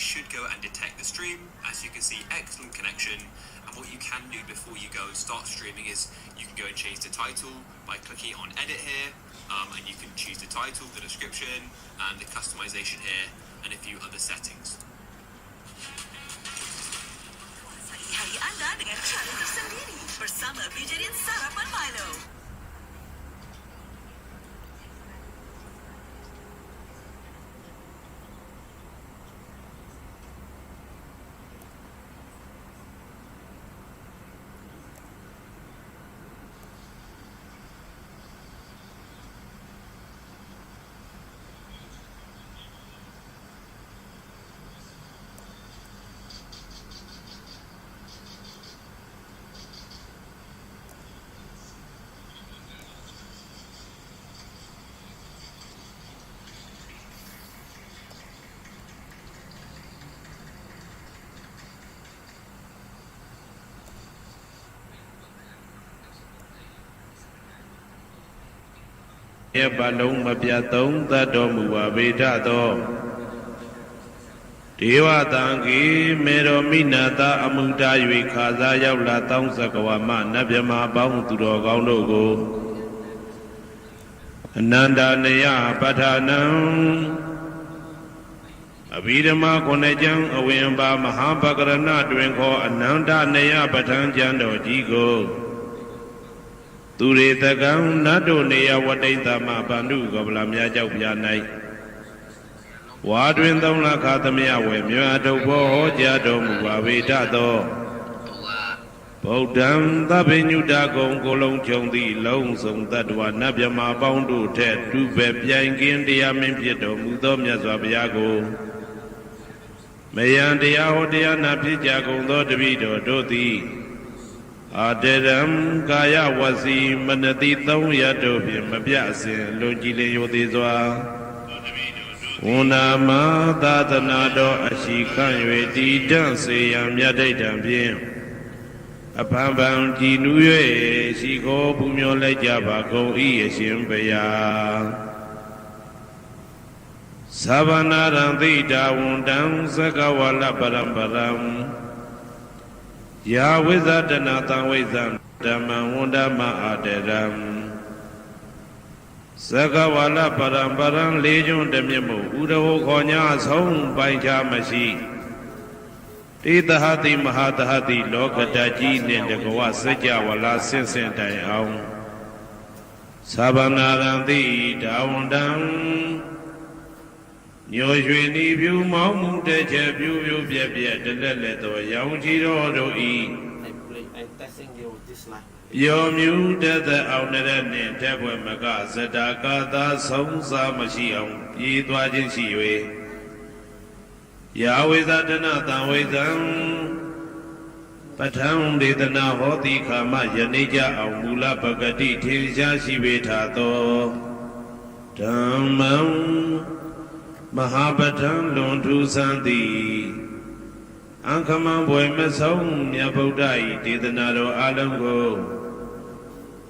should go and detect the stream. As you can see, excellent connection. And what you can do before you go and start streaming is you can go and change the title by clicking on edit here. Um, and you can choose the title, the description, and the customization here, and a few other settings. Milo. ။ ရပလုံးမပြတ်သုံးသတ်တော်မူပါဗေဒသောဒေဝတံကေမေတော်မိနာတာအမှုတာ၍ခါစားရောက်လာတောင်းစကဝါမနတ်မြမာပေါင်းသူတော်ကောင်းတို့ကိုအနန္တနယပဋ္ဌာနံအဘိဓမ္မာခုနှစ်ကျမ်းအဝင်ပါမဟာပကရဏတွင်ခေါ်အနန္တနယပဋ္ဌာန်းကျမ်းတော်ကြီးကို သူရေတကံနတ်တို့နေယဝတိတမဗန္ဓုကပလမြားကြောက်ပြ၌ဝါတွင်သုံးလခါသမယဝေမြတ်ထုတ်ဘောဟောကြားတော်မူပါဝေဒသောဗုဒ္ဓံသဗ္ဗညုတကုံကိုလုံးချုံသည့်လုံးစုံတ attva နတ်မြမာပေါင်းတို့ထက်တူပဲပြိုင်ကင်းတရားမင်းဖြစ်တော်မူသောမြတ်စွာဘုရားကိုမယံတရားဟောတရားနာဖြစ်ကြကုန်သောတပည့်တော်တို့သည် အာတရံကာယဝစီမနတိသုံးရတို့ဖြင့်မပြအစဉ်လွန်ကြည်လင်ရိုသေးစွာဝန္နာမသာသနာတော်အရှိခံ၍တည်တံ့စေရန်မြတ်ဒိဋ္ဌံဖြင့်အဖန်ဖန်ကြည်နူး၍ရှိခိုးပူမျောလိုက်ကြပါကုန်၏အရှင်ဘုရားသဗ္ဗနာရံသိတာဝန္တံသကဝလပရံပရံ ယာဝိဇ္ဇတနာတံဝိဇ္ဇံဓမ္မံဝန္ဒမအာတရံသကဝလပရံပရံလေးကျွန်းတမြတ်မို့ဥဒဟောခေါ်ညာဆုံးပိုင်ချမရှိတေတဟတိမဟာတဟတိလောကတကြီးနှင့်တကဝစัจ java လာဆင့်ဆင့်တိုင်အောင်သဗ္ဗနာရံတိဒါဝန္တံ ညိုရွှေနီပြူမောင်းမှုတဲ့ချက်ပြူပြူပြက်ပြက်တလက်လက်သောရောင်ချီတော်တို့ဤ I play I'm testing you this line ယောမြူတသက်အောင်တဲ့နှင့်တက်ပွဲမကဇတာကာသာဆုံးစားမရှိအောင်ပြေးသွားခြင်းရှိ၍ယာဝေဇတနာတံဝေဇံပဋ္ဌံဒေသနာဟောတိခာမယနေ့ကြအောင်မူလပဂတိထေရှားရှိပေထာသောဓမ္မံ မဟာပဋ္ဌံလွန်ထူးဆန်းသည်အံခမံဘွယ်မဆုံးမြတ်ဗုဒ္ဓ၏ဒေသနာတော်အလုံးကို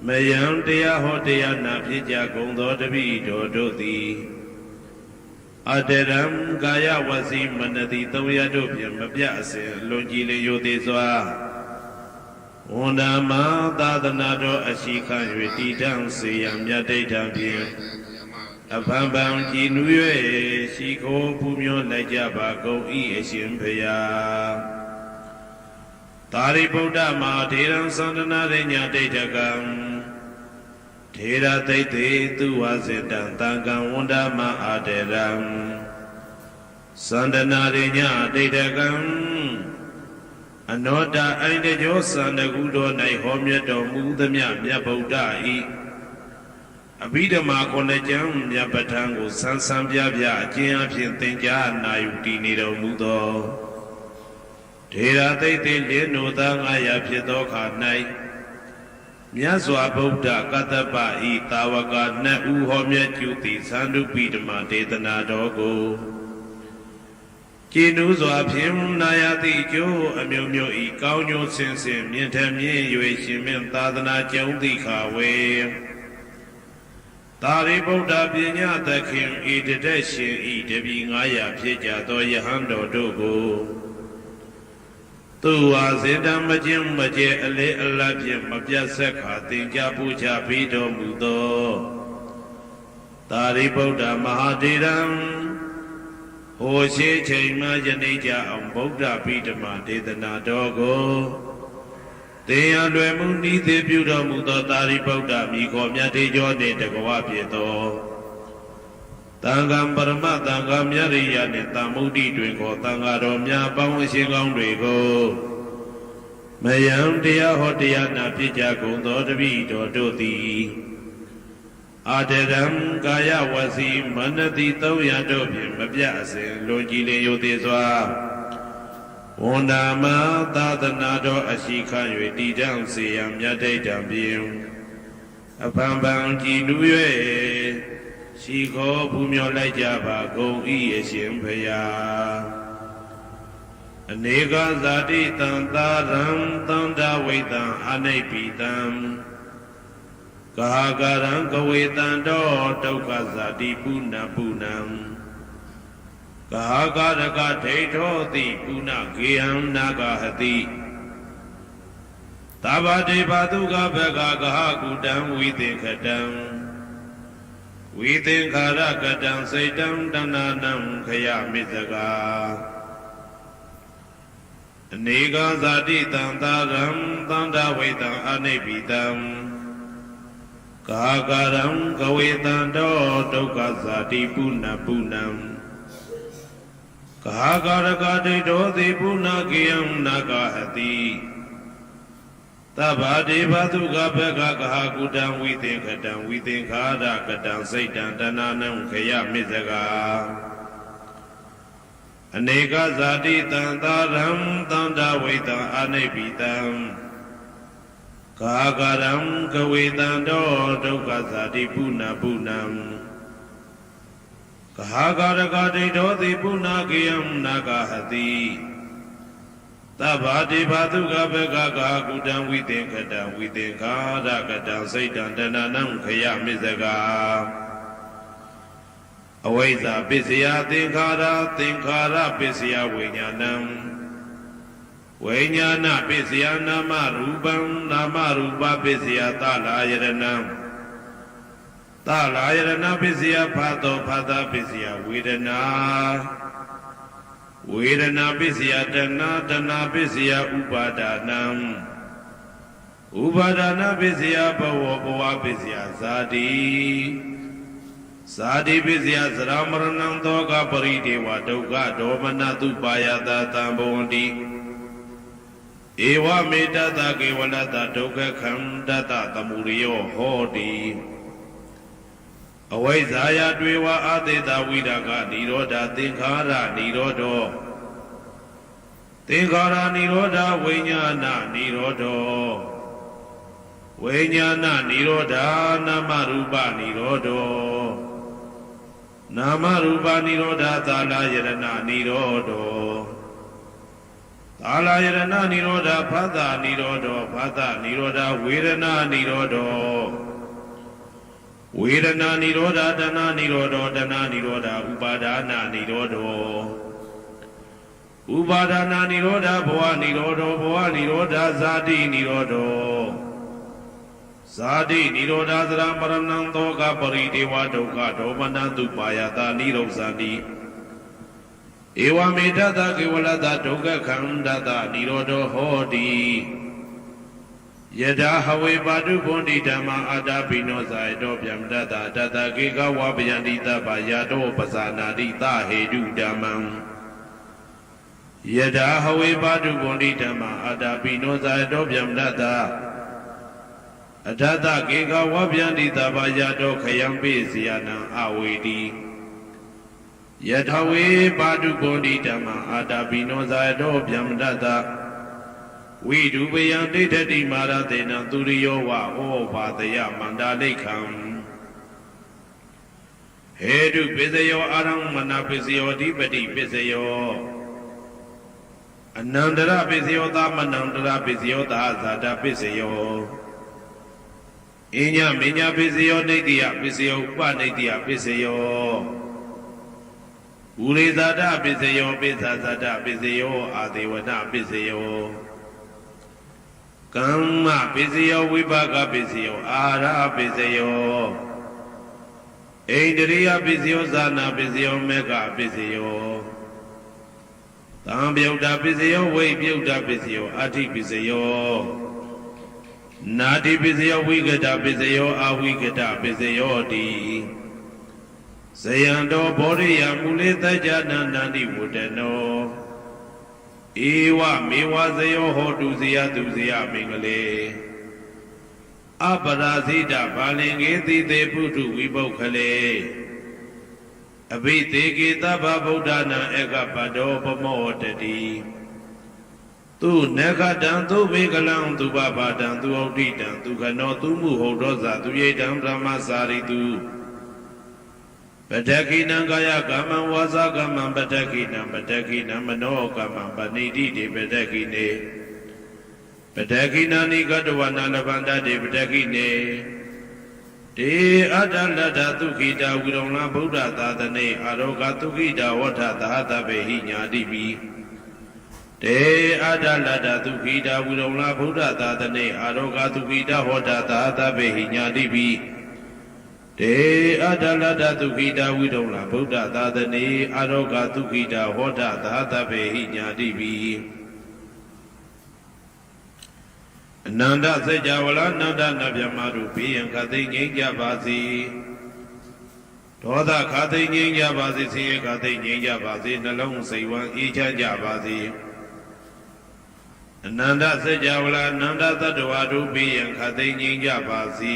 မယံတရားဟောတရားနာဖြစ်ကြကုန်သောတပည့်တော်တို့သည်အတရံကာယဝစီမနတိသုံးရတို့ဖြင့်မပြအစဉ်လွန်ကြည်လျိုသေးစွာဝန္ဒမသာသနာတော်အရှိခံ၍တည်တံ့စေရန်မြတ်ဒိဋ္ဌံဖြင့် အဖန်ဖန်ကြည်နူး၍ရှိခိုးပူမျောလိုက်ကြပါကုန်၏အရှင်ဘုရားသာရိပုတ္တမဟာထေရံသန္တနာရိညာဒိဋ္ဌကံထေရသိတ္တေသူဝါစေတံတံကံဝန္ဒမအာတေရံသန္တနာရိညာဒိဋ္ဌကံအနောတအိန္ဒကျောသန္တကုတော်၌ဟောမြတ်တော်မူသမျှမြတ်ဗုဒ္ဓဤ အဘိဓမ္မာခုနှစ်ကျမ်းမြတ်ပဋ္ဌာန်းကိုဆန်းဆန်းပြပြအကျဉ်းအဖြစ်သင်ကြားနာယူတည်နေတော်မူသောထေရသိတ္တေလင်းနိုသားငါရဖြစ်သောခါ၌မြတ်စွာဘုရားကတ္တပဤတာဝကနှစ်ဦးဟောမြတ်ကျူသည်သန္တုပိဓမ္မာဒေသနာတော်ကိုကျင်းဥစွာဖြင့်နာယတိကျိုးအမျိုးမျိုးဤကောင်းကျိုးဆင်းဆင်းမြင့်ထမြင့်၍ရှင်မြင့်သာသနာကျုံးသည့်ခါဝေ သာရိပုတ္တပညာသခင်ဤတတက်ရှင်ဤတပည့်900ဖြစ်ကြသောယဟန်တော်တို့ကိုသူဝါစေတံမခြင်းမကျဲအလေအလတ်ဖြင့်မပြတ်ဆက်ခါသင်္ကြပူချပြီးတော်မူသောသာရိပုတ္တမဟာတေရံဟိုရှိချိန်မှယနေ့ကြအောင်ဗုဒ္ဓပိဓမဒေသနာတော်ကို တေယံလွယ်မှုဤသေးပြုတော်မူသောသာရိပုတ္တမိခေါ်မြတ်တေကျော်နှင့်တကဝဖြစ်သောတန်ခါပရမတန်ခါမြတ်ရိယနှင့်တမ္မုဒ္ဒိတွင်ခေါ်တန်ခါတော်များပေါင်းရှင်ကောင်းတွေကိုမယံတရားဟောတရားနာဖြစ်ကြကုန်သောတပည့်တော်တို့သည်အာတရံကာယဝစီမနတိ300တို့ဖြင့်မပြတ်အစဉ်လွန်ကြည်လင်ယုသေးစွာ ဝန္ဒာမသာသနာတော်အရှိခ၍တည်တံ့စေရန်မြတ်တိတ်တံဖြင့်အဖန်ဖန်ကြည်နူ၍ရှိခေါ်ပူမျောလိုက်ကြပါကုန်၏အရှင်ဖရာအနေကဇာတိတံသာရံသန္တာဝိတံအနိပိတံကာကရံကဝေတံတောဒုက္ခဇာတိပုဏ္ဏပုဏ္ဏံ ကာကရကဒိဋ္ဌောတိပုဏ္ဏဂေယံနာဂဟတိသဗ္ဗတေဘာတုကဘဂကဟကုတံဝိသေခတံဝိသင်္ခါရကတံစိတ်တံတဏနံခယမိစကာအနေကဇာတိတံသာရံသန္တာဝိတံအနိပိတံကာကရံကဝေတံတောဒုက္ခဇာတိပုဏ္ဏပုဏ္ဏံ ကာကရကဒိဋ္ဌောတိပုဏ္ဏကေယံနာဂဟတိသဗ္ဗဒေဘသုကဘဂကဟာကုတံဝိသင်္ခတံဝိသင်္ခါရကတံစိတ်တံတဏနံခယမိစကာအနေကဇာတိတံသာရံသန္တာဝိတံအနိပိတံကာကရံကဝေတံတောဒုက္ခဇာတိပုဏ္ဏပုဏ္ဏံ ကာကရကဒိဋ္ဌောတိပုဏ္ဏကေယံနာဂဟတိသဗ္ဗတိဘာတုကဘဂကာကုတံဝိသင်္ခတံဝိသင်္ခါရကတံစိတ်တံတဏနံခယမိစကာအဝိဇ္ဇာပစ္စယသင်္ခါရသင်္ခါရပစ္စယဝိညာဏံဝိညာဏပစ္စယနာမရူပံနာမရူပပစ္စယသလာယရဏံ သလာယရဏပစ္စယဖတ်တော်ဖတ်တာပစ္စယဝေဒနာဝေဒနာပစ္စယတဏတဏပစ္စယဥပါဒနာဥပါဒနာပစ္စယဘဝဘဝပစ္စယဇာတိဇာတိပစ္စယသရမရဏံသောကပရိဒေဝဒုက္ခဒေါမနတုပါယတသံဘဝန္တိဧဝမေတ္တကေဝလတဒုက္ခခန္တတသမုရိယောဟောတိ အဝိဇ္ဇာယတွေဝအာသေတဝိဒကនិရောဓသင်္ခါရនិရောဓောသင်္ခါရនិရောဓဝိညာဏនិရောဓောဝိညာဏនិရောဓနာမရူပនិရောဓောနာမရူပនិရောဓသာလယရဏនិရောဓောသာလယရဏនិရောဓဖသនិရောဓောဖသនិရောဓဝေဒနာនិရောဓော ဝေဒနာនិရောဓတဏនិရောဓတဏនិရောဓဥပါဒနာនិရောဓဥပါဒနာនិရောဓဘဝនិရောဓဘဝនិရောဓဇာတိនិရောဓဇာတိនិရောဓသရမရဏံသောကပရိဒေဝဒုက္ခဒေါမနတုပါယတာនិရောဇာတိဧဝမေတ္တကေဝလတဒုက္ခခန္ဓတនិရောဓဟောတိ ယထာဟဝေပါတုဘွန်တိဓမ္မာအာတာပိနောဇာယတောဗျမတတတတကေကဝပယန္တိတပယာတောပဇာနာတိသဟေတုဓမ္မံယထာဟဝေပါတုဘွန်တိဓမ္မာအာတာပိနောဇာယတောဗျမတတအထတကေကဝပယန္တိတပယာတောခယံပိစီယနံအဝေတိယထာဝေပါတုဘွန်တိဓမ္မာအာတာပိနောဇာယတောဗျမတတ ဝိဒုပယံဒိဋ္ဌတိမာရတေနံသူရိယောဝဩဘာတယမန္တာလိခံဟေတုပိစယောအာရံမနာပိစယောအဓိပတိပိစယောအနန္တရပိစယောသမနန္တရပိစယောသာဇာတပိစယောအညမညာပစ္စယောနေတိယပစ္စယောဥပနေတိယပစ္စယောဥရိဇာတပစ္စယောပိသဇာတပစ္စယောအာဒေဝနာပစ္စယော ကမ္မပစ္စယောဝိပါကပစ္စယောအာဟာရပစ္စယောဣန္ဒြိယပစ္စယောဇာနာပစ္စယောမေဃပစ္စယောသံပြုတ်တာပစ္စယောဝိပြုတ်တာပစ္စယောအဋ္ဌိပစ္စယောနာတိပစ္စယောဝိကတပစ္စယောအဝိကတပစ္စယောတိဇယံတော်ဘောရိယမူလေတကြနန္တန္တိဝတ္တနော ဧဝမေဝဇယောဟောတုဇယသူဇယမင်္ဂလေအပရာဇိတဘာလင်္ကေတိတေပုထုဝိပုခလေအဘိသေကေသဗ္ဗဗုဒ္ဓနာဧကပတောပမောတတိသူနေခတံသူဝေကလံသူပပါတံသူဩဋ္ဌိတံသူခနောသူမှုဟောဒောဇာသူယေတံဗြဟ္မစာရိတု ပတခိနံကာယကမ္မံဝါစာကမ္မံပတခိနံပတခိနံမနောကမ္မံပဏိတိတေပတခိနေပတခိနာနိကတဝနာလဗန္တတေပတခိနေတေအတ္တလတ္ထသုခိတာဝိရုံလဗုဒ္ဓသာသနေအာရောဂသုခိတာဝဋ္ဌသာသဗေဟိညာတိပိတေအတ္တလတ္ထသုခိတာဝိရုံလဗုဒ္ဓသာသနေအာရောဂသုခိတာဝဋ္ဌသာသဗေဟိညာတိပိ တေအတ္တလတ္ထသုခိတာဝိရုံလဗုဒ္ဓသာသနေအာရောဂသုခိတာဝဋ္ဌသာသဗေဟိညာတိပိအနန္တစေကြဝဠာနန္ဒနဗျမတို့ဘေးရန်ခသိမ့်ငြိမ်းကြပါစေဒေါသခသိမ့်ငြိမ်းကြပါစေဆင်းရဲခသိမ့်ငြိမ်းကြပါစေနှလုံးစိတ်ဝမ်းအေးချမ်းကြပါစေအနန္တစေကြဝဠာနန္ဒသတ္တဝါတို့ဘေးရန်ခသိမ့်ငြိမ်းကြပါစေ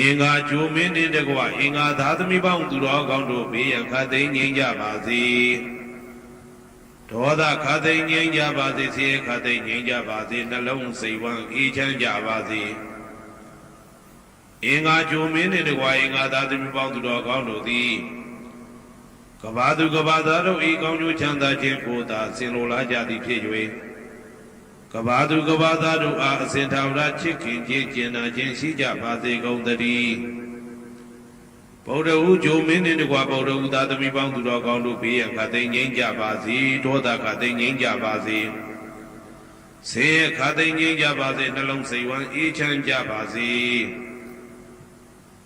အင်္ဂါဂျိုမင်းနှင့်တကွအင်္ဂါသာသမီပေါင်းသူတော်ကောင်းတို့ဘေးရန်ခတ်သိမ်းငြိမ်းကြပါစေဒေါသခတ်သိမ်းငြိမ်းကြပါစေဆင်းရဲခတ်သိမ်းငြိမ်းကြပါစေနှလုံးစိတ်ဝမ်းအေးချမ်းကြပါစေအင်္ဂါဂျိုမင်းနှင့်တကွအင်္ဂါသာသမီပေါင်းသူတော်ကောင်းတို့သည်ကဘာသူကဘာသားတို့ဤကောင်းကျိုးချမ်းသာခြင်းကိုသာဆင်လိုလားကြသည်ဖြစ်၍ ကဘာသူကဘာသားတို့အားအစဉ်ထာဝရချစ်ခင်ခြင်းကျင်နာခြင်းရှိကြပါစေကုန်သတည်းဗုဒ္ဓဟူဂျိုမင်းနှင့်တကွာဗုဒ္ဓဟူသာသမီပေါင်းသူတော်ကောင်းတို့ဘေးရန်ခသိမ့်ငြိမ်းကြပါစေဒေါသခသိမ့်ငြိမ်းကြပါစေဆေးခသိမ့်ငြိမ်းကြပါစေနှလုံးစိတ်ဝမ်းအေးချမ်းကြပါစေ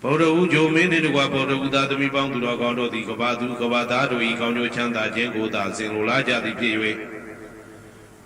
ဗုဒ္ဓဟူဂျိုမင်းနှင့်တကွာဗုဒ္ဓဟူသာသမီပေါင်းသူတော်ကောင်းတို့သည်ကဘာသူကဘာသားတို့၏ကောင်းကျိုးချမ်းသာခြင်းကိုသာဆင်လိုလားကြသည်ဖြစ်၍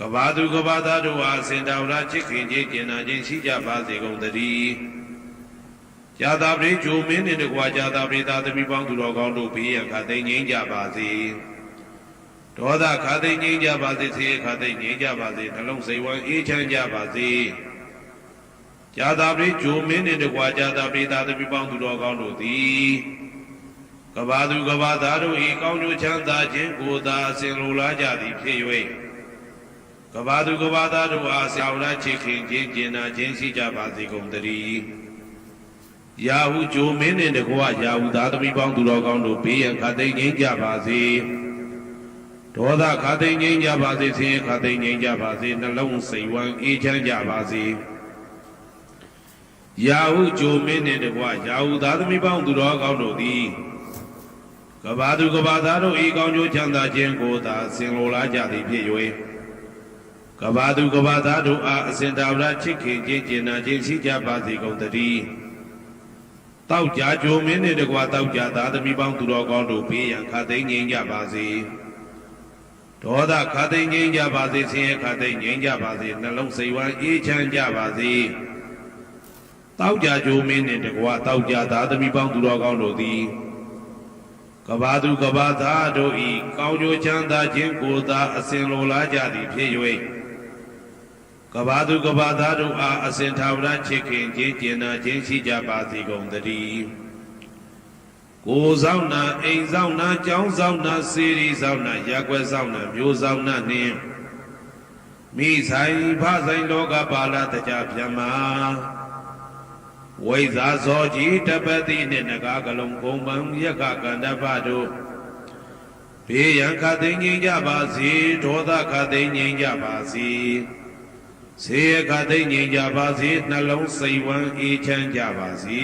ကဘာသူကဘာသားတို့အားစင်တော်ရာချစ်ခင်ခြင်းကျင်နာခြင်းရှိကြပါစေကုန်သတည်းဇာတာပရိဂျိုမင်းနှင့်တကွာဇာတာပရိသာသမီပေါင်းသူတော်ကောင်းတို့ဘေးရန်ခသိမ့်ငြိမ်းကြပါစေဒဒေါသခါသိငြိမ်းကြပါစေဆေးခါသိငြိမ်းကြပါစေနှလုံးစိတ်ဝမ်းအေးချမ်းကြပါစေဇာတာပရိဂျိုမင်းနှင့်တကွာဇာတာပရိသာသမီပေါင်းသူတော်ကောင်းတို့သည်ကဘာသူကဘာသားတို့ဤကောင်းကျိုးချမ်းသာခြင်းကိုသာအစဉ်လိုလားကြသည်ဖြစ်၍ ကဘာသူကဘာသားတို့အားဆရာဝရချစ်ခင်ခြင်းကျင်နာခြင်းရှိကြပါစေကုန်သတည်းရာဟုဂျိုမင်းနှင့်တကွာရာဟုသားသမီပေါင်းသူတော်ကောင်းတို့ဘေးရန်ခါသိငြိမ်းကြပါစေဒေါသခါသိငြိမ်းကြပါစေဆင်းရဲခါသိငြိမ်းကြပါစေနှလုံးစိတ်ဝမ်းအေးချမ်းကြပါစေယာဟုဂျိုမင်းနှင့်တကွယာဟုသားသမီးပေါင်းသူတော်ကောင်းတို့သည်ကဘာသူကဘာသားတို့ဤကောင်းကျိုးချမ်းသာခြင်းကိုသာဆင်လိုလားကြသည်ဖြစ်၍ ကဘာသူကဘာသားတို့အားအစဉ်တာဝရချစ်ခင်ခြင်းကျင်နာခြင်းရှိကြပါစေကုန်သတည်းတောက်ကြဂျိုမင်းနှင့်တကွတောက်ကြသားသမီးပေါင်းသူတော်ကောင်းတို့ဘေးရန်ခါသိမ်းငြိမ်းကြပါစေဒေါသခါသိမ်းငြိမ်းကြပါစေဆင်းရဲခါသိမ်းငြိမ်းကြပါစေနှလုံးစိတ်ဝမ်းအေးချမ်းကြပါစေတောက်ကြကြိုးမင်းနှင့်တကွာတောက်ကြသားသမီးပေါင်းသူတော်ကောင်းတို့သည်ကဘာသူကဘာသားတို့ဤကောင်းကျိုးချမ်းသာခြင်းကိုသာအစဉ်လိုလားကြသည်ဖြစ်၍ ကဘာသူကဘာသားတို့အားအစဉ်သာဝရချစ်ခင်ခြင်းကျင်နာခြင်းရှိကြပါစေကုန်သတည်းကိုယ်ဆောင်နာအိမ်ဆောင်နာကျောင်းဆောင်နာစေရီဆောင်နာရက်ွယ်ဆောင်နာမျိုးဆောင်နာနှင့်မိဆိုင်ဖဆိုင်လောကပါဠတကြဗျမ္မာဝိဇာဇောကြီးတပတိနှင့်နဂါကလုံးဂုံပံယက္ခကန္တပတို့ဘေးရန်ခသိငြိမ်းကြပါစေဒေါသခသိငြိမ်းကြပါစေ ဆေယခသိငြိမ်းကြပါစေနှလုံးစိတ်ဝမ်းအေးချမ်းကြပါစေ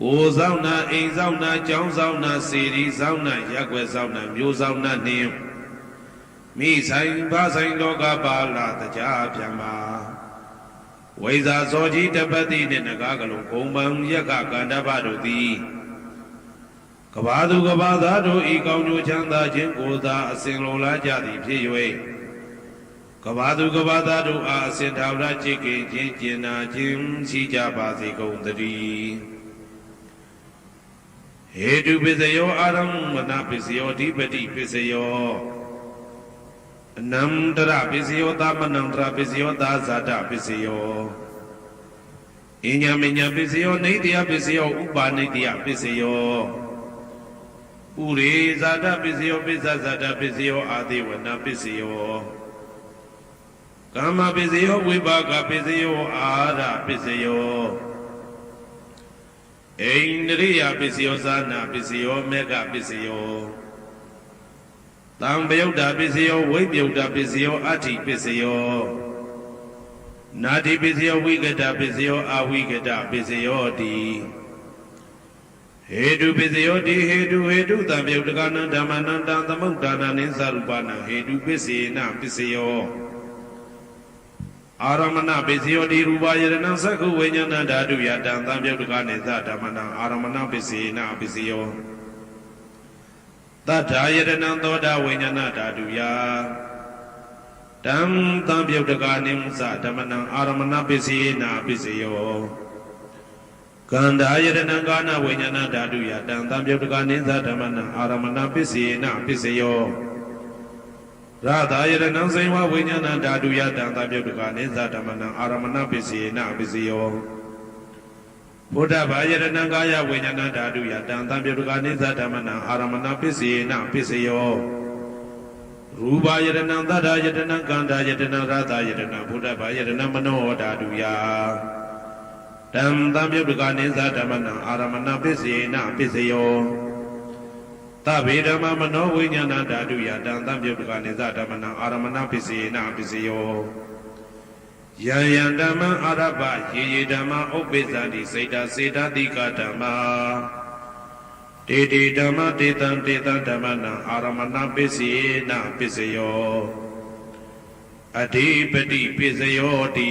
ကိုယ်ဆောင်နာအိမ်ဆောင်နာကျောင်းဆောင်နာစေရီဆောင်နာရက်ွယ်ဆောင်နာမျိုးဆောင်နာနှင့်မိဆိုင်ဘာဆိုင်လောကပါလာတရားပြမ္မာဝိဇာဇောကြီးတပတိနှင့်နဂါကလုံးဂုံပံယက္ခကန္တပတို့သည်ကဘာသူကဘာသားတို့ဤကောင်းကျိုးချမ်းသာခြင်းကိုသာအစဉ်လိုလားကြသည်ဖြစ်၍ ကဘာသူကဘာသားတို့အားအစဉ်ထာဝရချစ်ခင်ခြင်းကျင်နာခြင်းရှိကြပါစေကုန်သတည်းဟေတုပစ္စယောအာရမဏပစ္စယောဓိပတိပစ္စယောအနန္တရပစ္စယောသမနန္တရပစ္စယောသာဇာတပစ္စယောအညမညပစ္စယောနေတယပစ္စယောဥပါနေတယပစ္စယောဥရေဇာတပစ္စယောပိစ္ဆဇာတပစ္စယောအာသေဝနာပစ္စယော ကာမပစ္စယောဝိပါကပစ္စယောအာရပစ္စယောအိန္ဒရိယပစ္စယောဇာနာပစ္စယောမေဃပစ္စယောတံပယုတ်တာပစ္စယောဝိပယုတ်တာပစ္စယောအဋ္ဌိပစ္စယောနာတိပစ္စယောဝိကတပစ္စယောအဝိကတပစ္စယောတိဟေတုပစ္စယောတိဟေတုဟေတုတံပယုတ်တကနံဓမ္မနံတံသမုဒ္ဒါနနိသရူပနံဟေတုပစ္စေနပစ္စယော အာရမဏပစ္စယောတိရူပယရဏသက္ခုဝိညာဏဓာတုယတံသံပယုတ်တကနိသဓမ္မနံအာရမဏပစ္စေနပစ္စယောတတ္ထာယတနံသောတာဝိညာဏဓာတုယတံသံပြုတ်တကာနိမသဓမ္မနံအာရမဏပစ္စေနာပစ္စယောကန္တာယတနံကာနဝိညာဏဓာတုယတံသံပြုတ်တကာနိသဓမ္မနံအာရမဏပစ္စေနာပစ္စယော ရတာယတနံစိဝဝိညာဏဓာတုယတံသံပြုတ်တကာနိသဓမ္မနံအာရမဏပစ္စေနာပစ္စယောဘုဒ္ဓဘာယရဏံကာယဝိညာဏဓာတုယတံသံပြုတကနိသဓမ္မနံအာရမဏပစ္စေနပစ္စယောရူပယရဏံသတ္တယတနံကန္တာယတနံရသယတနံဘုဒ္ဓဘာယရဏံမနောဓာတုယတံသံပြုတကနိသဓမ္မနံအာရမဏပစ္စေနပစ္စယောသ ဗ္ဗေဓမ္မမနောဝိညာဏဓာတုယတံသံပြုတကနိသဓမ္မနံအာရမဏပစ္စေနပစ္စယောယံယံဓမ္မအာရပယေယေဓမ္မဥပ္ပိသတိစေတစေတတိကဓမ္မတေတေဓမ္မတေတံတေတံဓမ္မနံအာရမဏပစ္စေနပစ္စယောအဓိပတိပစ္စယောတိ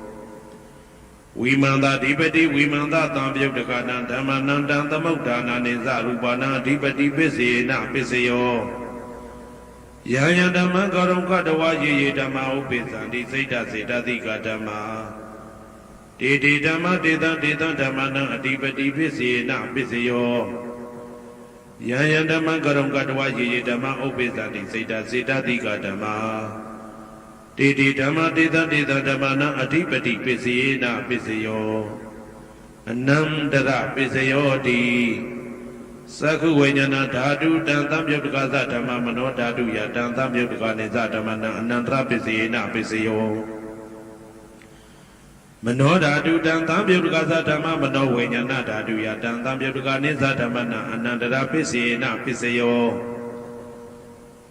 ဝိမန္တာဓိပတိဝိမန္တာတံပြုတ်တကနာဓမ္မနံတံသမုဋ္ဌာနာနိသရူပနာအဓိပတိပစ္စယေနာပစ္စယောယံယံဓမ္မံကရုံကတဝယေယေဓမ္မဥပိသံတိစိတ်ဓာစေတသိကဓမ္မာတေတေဓမ္မတေတံတေတံဓမ္မနံအဓိပတိပစ္စယေနာပစ္စယောယံယံဓမ္မကရုံကတဝယေယေဓမ္မဥပ္ပေသတိစေတစေတတိကဓမ္မာ တေတိဓမ္မတေတတေတဓမ္မနာအဓိပတိပစ္စယေနပစ္စယောအနန္တရပစ္စယောတိသက္ခုဝိညာဏဓာတုတံသံပြုတ်တကသဓမ္မမနောဓာတုယတံသံပြုတ်တကနေသဓမ္မနာအနန္တရပစ္စယေနပစ္စယောမနောဓာတုတံသံပြုတ်တကသဓမ္မမနောဝိညာဏဓာတုယတံသံပြုတ်တကနိသဓမ္မနာအနန္တရပစ္စယေနပစ္စယော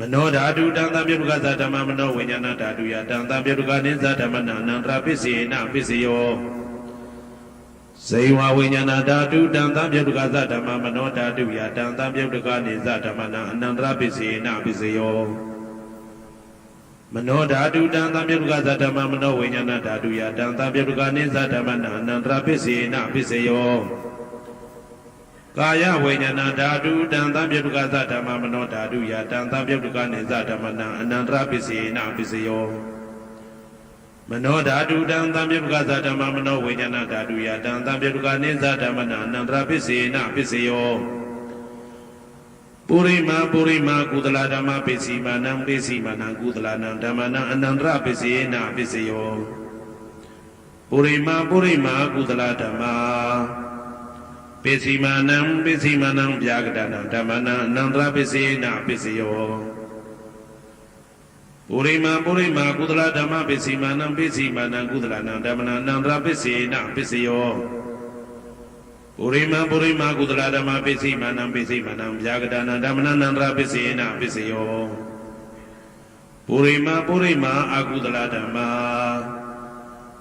မနောဓာတုတံသံပြုတ်ကသဓမ္မမနောဝိညာဏဓာတုယတံသံပြုတ်ကနိသဓမ္မနာအနန္တရပစ္စေနပစ္စယောဇေဝဝိညာဏဓာတုတံသံပြုတ်ကသဓမ္မမနောဓာတုယတံသံပြုတ်ကနိသဓမ္မနာအနန္တရပစ္စေနပစ္စယောမနောဓာတုတံသံပြုတ်ကသဓမ္မမနောဝိညာဏဓာတုယတံသံပြုတ်ကနိသဓမ္မနာအနန္တရပစ္စေနပစ္စယော ကာယဝိညာဏဓာတုတံသံပြုတ်ကသဓမ္မမနောဓာတုယတံသံပြုတ်ကနိသဓမ္မနာအနန္တရပစ္စေနပစ္စယောမနောဓာတုတံသံပြုတ်ကသဓမ္မမနောဝိညာဏဓာတုယတံသံပြုတ်ကနိသဓမ္မနာအနန္တရပစ္စေနပစ္စယောပုရိမာပုရိမာကုသလဓမ္မပစ္စည်းမာနံပစ္စည်းမာနံကုသလနံဓမ္မနံအနန္တရပစ္စယေနပစ္စယောပုရိမာပုရိမာကုသလဓမ္မာ ပစ္စည်းမာနံပစ္စည်းမာနံဗျာကတနံဓမ္မနံအနန္တရပစ္စယေနပစ္စယောပုရိမာပုရိမာကုသလဓမ္မပစ္စည်းမာနံပစ္စည်းမာနံကုသလနံဓမ္မနံအနန္တရပစ္စယေနပစ္စယောပုရိမပုရိမကုသလဓမ္မပစ္စည်းမာနံပစ္စည်းမာနံဗျာကတနာဓမ္မနန္တရာပစ္စယေနပစ္စယောပုရိမပုရိမအာကုသလဓမ္မာ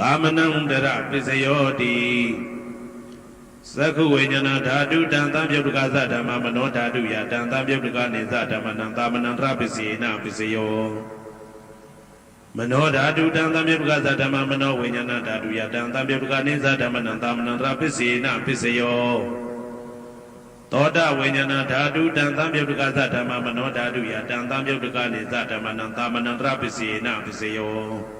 သာမဏံတရပစ္စယောတိသက္ခုဝိညာဏဓာတုတံသံပြုတ်တကသဓမ္မမနောဓာတုယတံသံပြုတ်တကနေသဓမ္မနံသာမဏံတရပစ္စယေနပစ္စယောမနောဓာတုတံသံမြုပ္ပကသဓမ္မမနောဝိညာဏဓာတုယတံသံမြုပ္ပကနိသဓမ္မနံသာမဏံတရာပစ္စေနပစ္စယောသောတဝိညာဏဓာတုတံသံမြုပ္ပကသဓမ္မမနောဓာတုယတံသံမြုပ္ပကနိသဓမ္မနံသာမဏံတရာပစ္စေနပစ္စယော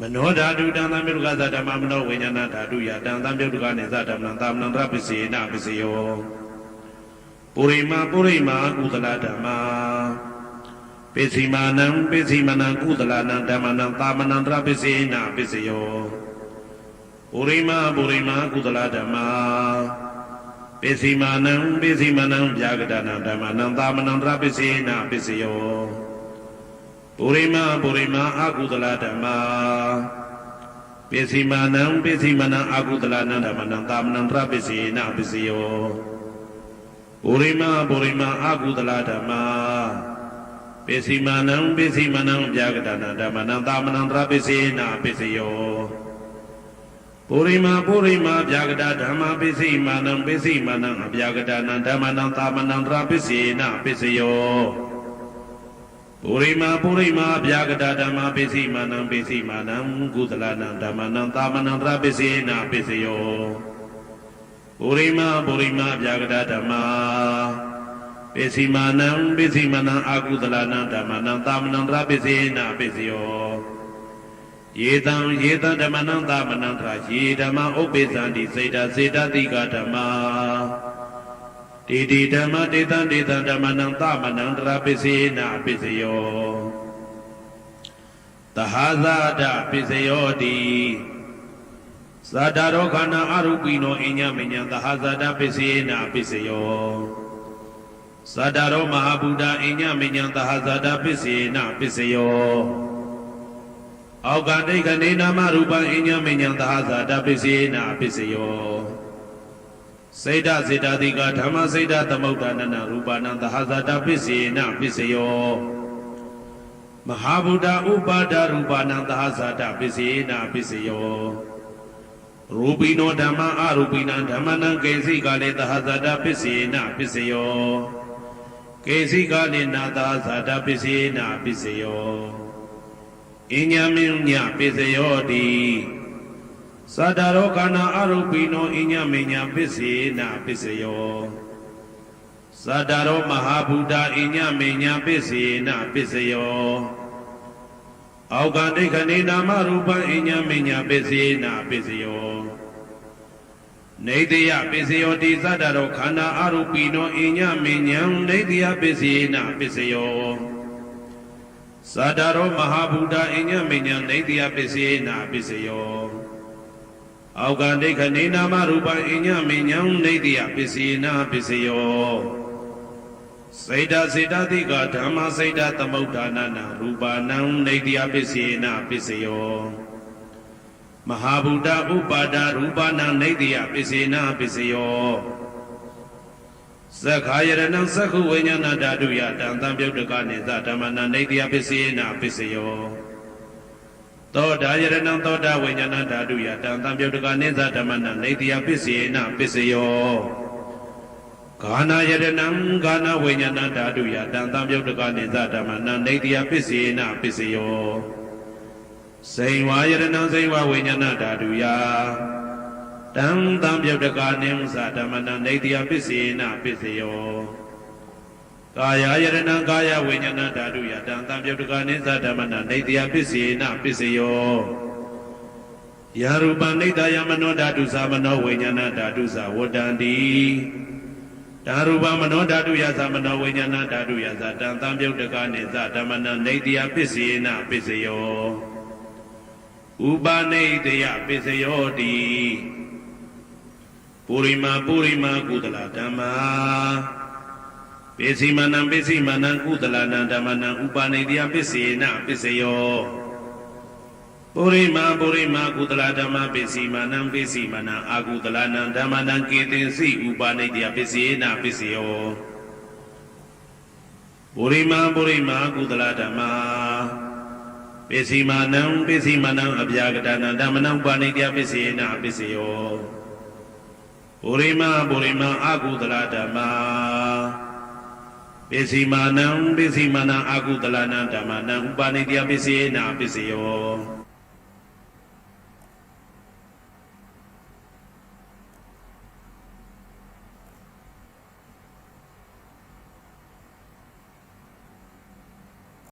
မနောဓာတုတံသံပြုတ်တကသဓမ္မမနောဝိညာဏဓာတုယတံသံပြုတ်တကနိသဓမ္မနံသာမဏံတရပစ္စေနပစ္စယောပုရိမာပုရိမာကုသလဓမ္မာပိစီမာနံပိစီမနံကုသလနံဓမ္မနံသာမဏံတရပစ္စေနပစ္စယောပုရိမာပုရိမာကုသလဓမ္မာပိစီမာနံပိစီမနံဗျာဂဒနာဓမ္မနံသာမဏံတရပစ္စေနပစ္စယော ပုရိမာပုရိမာအကုသလဓမ္မာပိစီမာနံပိစီမနံအကုသလနံဓမ္မနံသာမဏံတရပစ္စေနပစ္စယောပုရိမာပုရိမာအကုသလဓမ္မာပိစီမာနံပိစီမနံဗျာဂဒနာဓမ္မနံသာမဏံတရပစ္စေနပစ္စယောပုရိမာပုရိမာဗျာဂတာဓမ္မပိစိမာနံပိစိမာနံအဗျာဂတာနံဓမ္မနံသာမဏံတရာပိစေနပိစယော ပုရိမာပုရိမာဗျာဂတာဓမ္မပိစိမာနံပိစိမာနံကုသလနံဓမ္မနံသာမဏံတရာပိစေနပိစယောပုရိမာပုရိမာဗျာဂတာဓမ္မပိစိမာနံပိစိမာနံအာကုသလနံဓမ္မနံသာမဏံတရာပိစေနပိစယောယေတံယေတံဓမ္မနံသမနံသရာယေဓမ္မဥပ္ပေသံတိစေတစေတတိကဓမ္မာ တေတိဓမ္မတေတံတေတံဓမ္မနံသမနံတရာပစ္စေနပစ္စယောတဟာဇာတပစ္စယောတိသာတာရောခန္ဓာအရူပိနောအညမညံတဟာဇာတပစ္စေနပစ္စယောသာတာရောမဟာဗုဒ္ဓအညမညံတဟာဇာတပစ္စေနပစ္စယောအောက်ကဒိဋ္ဌနေနာမရူပံအညမညံသဟဇာတပစ္စေနာပစ္စယော စေတစေတတိကဓမ္မစေတသမုဒ္ဒနနရူပနံသဟဇာတပစ္စေနာပစ္စယောမဟာဗုဒ္ဓဥပါဒရူပနံသဟဇာတပစ္စေနာပစ္စယောရူပိနောဓမ္မအရူပိနံဓမ္မနံကေစိကလေသဟဇာတပစ္စေနာပစ္စယောကေစိကလေနာသဟဇာတပစ္စေနာပစ္စယောအညမင်းညပိစယောတိ သတ္တရောခန္ဓာအရုပိနောအညမင်းညပစ္စေနာပစ္စယောသတ္တရောမဟာဗုဒ္ဓအညမင်းညပစ္စေနာပစ္စယောအောက်ကဒိဋ္ဌနေနာမရူပံအညမင်းညပစ္စေနာပစ္စယောနေတယပစ္စယောတိသတ္တရောခန္ဓာအရုပိနောအညမင်းညနေတယပစ္စေနာပစ္စယောသာတာရောမဟာဗုဒ္ဓအညမညနေတယပစ္စေနာပစ္စယော အောက်ကဒိဋ္ဌနေနာမရူပအညမညံနေတယပစ္စေနာပစ္စယောစေတစေတတိကဓမ္မစေတသမုဋ္ဌာနနာရူပနံနေတယပစ္စေနာပစ္စယောမဟာဗုဒ္ဓဥပါဒရူပနံနေတယပစ္စေနာပစ္စယောသက္ခာယရဏံသက္ခုဝိညာဏဓာတုယတံတံပြုတ်တကနိသဓမ္မနံနေတယပစ္စေနာပစ္စယော သောတာယရဏံသောတာဝိညာဏဓာတုယတံတံပြုတ်တကနိသဓမ္မနံနေတယပစ္စေနာပစ္စယောဂာနာယရဏံဂာနာဝိညာဏဓာတုယတံတံပြုတ်တကနိသဓမ္မနံနေတယပစ္စေနာပစ္စယောစိန်ဝါယရဏံစိန်ဝါဝိညာဏဓာတုယတံတံပြုတ်တကာနိသဓမ္မနံနေတယပစ္စေနပစ္စယော ကာယယရဏံကာယဝိညာဏဓာတုယတံတံပြုတ်တကာနိသဓမ္မနံနေတယပစ္စေနပစ္စယောယာရူပနိတယမနောဓာတုသမနောဝိညာဏဓာတုသဝတ္တန္တိဓာရူပမနောဓာတုယသမနောဝိညာဏဓာတုယသတံတံပြုတ်တကာနိသဓမ္မနံနေတယပစ္စေနပစ္စယောဥပနိတယပစ္စယောတိပုရိမာပုရိမာကုသလဓမ္မာ ပိစီမနံပိစီမနံကုသလနံဓမ္မနံဥပနိတယပစ္စေနပစ္စယောပုရိမာပုရိမာကုသလဓမ္မပိစီမနံပိစီမနံအာကုသလနံဓမ္မနံကေတင်စီဥပနိတယပစ္စေနပစ္စယောပုရိမာပုရိမာကုသလဓမ္မာပိစီမနံပိစီမနံအဗျာကတနံဓမ္မနံဥပနိတယပစ္စေနပစ္စယောပုရိမပုရိမအာကုသလဓမ္မာ ပိစီမာနံပိစီမာနံအာကုသလနံဓမ္မနံဥပါနိတယပစ္စေနာပစ္စယော